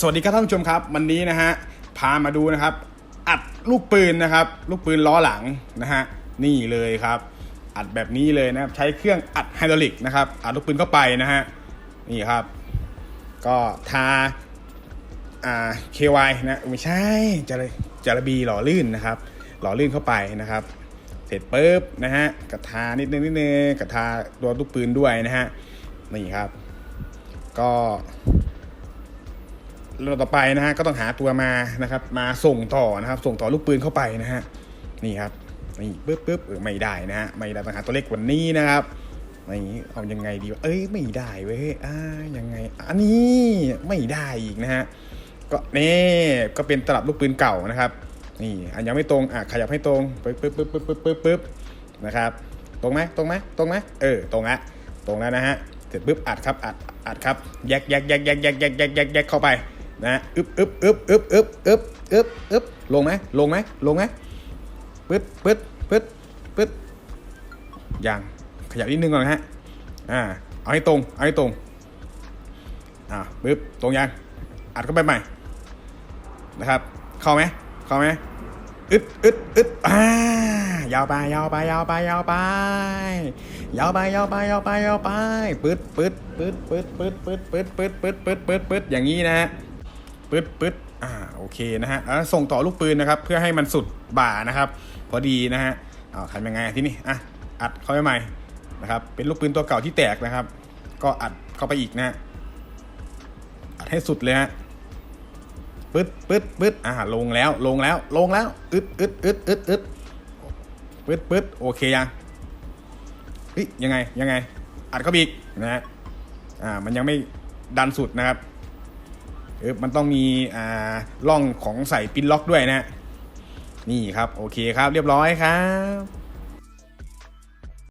สวัสดีครับท่านผู้ชมครับ วันนี้นะฮะพามาดูนะครับ อัดลูกปืนนะครับ ลูกปืนล้อหลังนะฮะนี่เลยครับ อัดแบบนี้เลยนะครับใช้เครื่องอัดไฮดรอลิกนะครับอัดลูกปืนเข้าไปนะฮะนี่ครับ ก็ทาอ่า KY นะไม่ใช่จาระจระบีหล่อลื่นนะครับ หล่อลื่นเข้าไปนะครับ เสร็จปุ๊บนะฮะกระทานิดนึงนิดนึงกระทาตัวลูกปืนด้วยนะฮะนี่ครับ ก็ เราต่อไปนะฮะก็ต้องหาตัวมานะครับ มาส่งต่อนะครับ ส่งต่อลูกปืนเข้าไปนะฮะนี่ครับนี่ปึ๊บปึ๊บเออไม่ได้นะฮะไม่ได้ต้องหาตัวเล็กกว่านี้นะครับนี่เอายังไงดีเอ้ยไม่ได้เว้ยอ่ายังไงอันนี้ไม่ได้อีกนะฮะก็นี่ก็เป็นตลับลูกปืนเก่านะครับ นี่อันยังไม่ตรงอะขยับให้ตรงปึ๊บปึ๊บปึ๊บปึ๊บปึ๊บปึ๊บปึ๊บนะครับ ตรงไหมตรงไหมตรงไหมเออตรงละตรงแล้วนะฮะเสร็จปึ๊บอัดครับอัดอัดครับแยกแยกแยกแยกแยกแยกแยกแยกเข้าไป นะฮะอึบอึบอึบอึบอึบอึบอึบอึบลงไหมลงไหมลงไหมปึ๊ดปึ๊ดปึ๊ดปึ๊ดยังขยับนิดนึงก่อนนะฮะอ่าเอาให้ตรงเอาให้ตรงอ่าปึ๊บตรงยังอัดเข้าไปใหม่นะครับ เข้าไหมเข้าไหมอึดอึดอึดอ่ายาวไปยาวไปยาวไปยาวไปยาวไปยาวไปยาวไปยาวไปปึ๊ดปึ๊ดปึ๊ดปึ๊ดปึ๊ดปึ๊ดปึ๊ดปึ๊ดปึ๊ดปึ๊ดปึ๊ดปึ๊ดอย่างนี้นะฮะ ปึ๊ดปึ๊ดอ่าโอเคนะฮะแล้วส่งต่อลูกปืนนะครับ เพื่อให้มันสุดบ่านะครับ พอดีนะฮะเอาทำยังไงที่นี่อะอัดเข้าไปใหม่นะครับ เป็นลูกปืนตัวเก่าที่แตกนะครับ ก็อัดเข้าไปอีกนะฮะอัดให้สุดเลยฮะปึ๊ดปึ๊ดปึ๊ดอ่าลงแล้วลงแล้วลงแล้วอึดอึดอึดอึดอึดปึ๊ดปึ๊ดโอเคยังเฮ้ยยังไงยังไง อัดเข้าไปอีกนะฮะอ่ามันยังไม่ดันสุดนะครับ มันต้องมีอ่าร่องของใส่ปินล็อกด้วยนะ นี่ครับ โอเคครับ เรียบร้อยครับ